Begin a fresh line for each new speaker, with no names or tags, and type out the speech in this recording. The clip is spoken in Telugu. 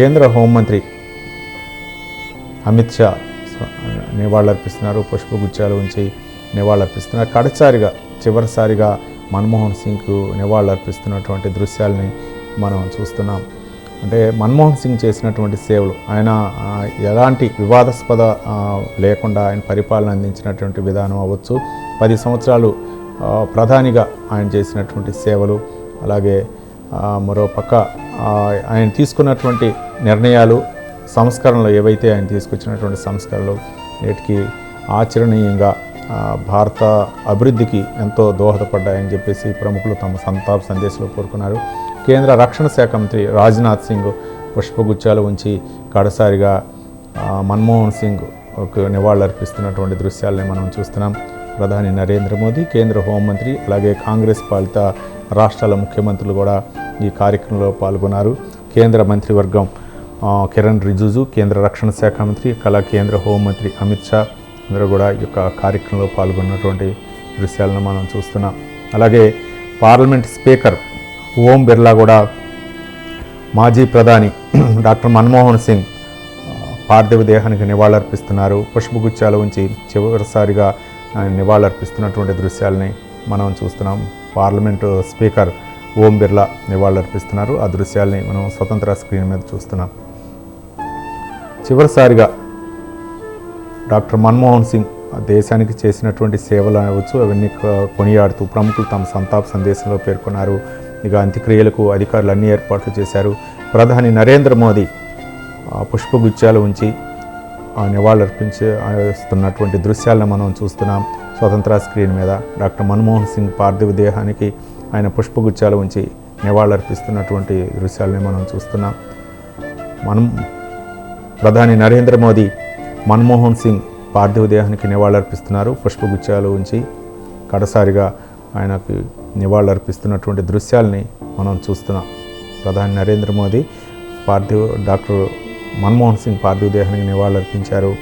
కేంద్ర హోంమంత్రి అమిత్ షా నివాళులర్పిస్తున్నారు పుష్పగుచ్చాలు ఉంచి నివాళులర్పిస్తున్నారు. కడసారిగా చివరిసారిగా మన్మోహన్ సింగ్కు నివాళులర్పిస్తున్నటువంటి దృశ్యాలని మనం చూస్తున్నాం. అంటే మన్మోహన్ సింగ్ చేసినటువంటి సేవలు ఆయన ఎలాంటి వివాదాస్పద లేకుండా ఆయన పరిపాలన అందించినటువంటి విధానం అవ్వచ్చు. పది సంవత్సరాలు ప్రధానిగా ఆయన చేసినటువంటి సేవలు అలాగే మరోపక్క ఆయన తీసుకున్నటువంటి నిర్ణయాలు సంస్కరణలు ఏవైతే ఆయన తీసుకొచ్చినటువంటి సంస్కరణలు నేటికి ఆచరణీయంగా భారత అభివృద్ధికి ఎంతో దోహదపడ్డాయని చెప్పేసి ప్రముఖులు తమ సంతాప సందేశంలో కోరుకున్నారు. కేంద్ర రక్షణ శాఖ మంత్రి రాజ్నాథ్ సింగ్ పుష్పగుచ్చాలు ఉంచి కడసారిగా మన్మోహన్ సింగ్ ఒక నివాళులర్పిస్తున్నటువంటి దృశ్యాలని మనం చూస్తున్నాం. ప్రధాని నరేంద్ర మోదీ కేంద్ర హోంమంత్రి అలాగే కాంగ్రెస్ పాలిత రాష్ట్రాల ముఖ్యమంత్రులు కూడా ఈ కార్యక్రమంలో పాల్గొన్నారు. కేంద్ర మంత్రివర్గం కిరణ్ రిజిజు కేంద్ర రక్షణ శాఖ మంత్రి కళా కేంద్ర హోంమంత్రి అమిత్ షా అందరూ కూడా ఈ యొక్క కార్యక్రమంలో పాల్గొన్నటువంటి దృశ్యాలను మనం చూస్తున్నాం. అలాగే పార్లమెంట్ స్పీకర్ ఓం బిర్లా కూడా మాజీ ప్రధాని డాక్టర్ మన్మోహన్ సింగ్ పార్థివ దేహానికి నివాళులర్పిస్తున్నారు. పుష్పగుచ్చాలు ఉంచి చివరిసారిగా నివాళులర్పిస్తున్నటువంటి దృశ్యాలని మనం చూస్తున్నాం. పార్లమెంటు స్పీకర్ ఓం బిర్లా నివాళులర్పిస్తున్నారు. ఆ దృశ్యాల్ని మనం స్వతంత్ర స్క్రీన్ మీద చూస్తున్నాం. చివరిసారిగా డాక్టర్ మన్మోహన్ సింగ్ దేశానికి చేసినటువంటి సేవలు అవ్వచ్చు అవన్నీ కొనియాడుతూ ప్రముఖులు తమ సంతాప సందేశంలో పేర్కొన్నారు. ఇక అంత్యక్రియలకు అధికారులు అన్ని ఏర్పాట్లు చేశారు. ప్రధాని నరేంద్ర మోదీ పుష్పగుచ్చాలు ఉంచి ఆ ఇస్తున్నటువంటి దృశ్యాలను మనం చూస్తున్నాం. స్వతంత్ర స్క్రీన్ మీద డాక్టర్ మన్మోహన్ సింగ్ పార్థివ దేహానికి ఆయన పుష్పగుచ్చాలు ఉంచి నివాళులర్పిస్తున్నటువంటి దృశ్యాలని మనం చూస్తున్నాం. మనం ప్రధాని నరేంద్ర మోదీ మన్మోహన్ సింగ్ పార్థివ దేహానికి నివాళులర్పిస్తున్నారు. పుష్పగుచ్చాలు ఉంచి కడసారిగా ఆయనకు నివాళులర్పిస్తున్నటువంటి దృశ్యాల్ని మనం చూస్తున్నాం. ప్రధాని నరేంద్ర మోదీ పార్థివ డాక్టర్ మన్మోహన్ సింగ్ పార్థివ దేహానికి నివాళులర్పించారు.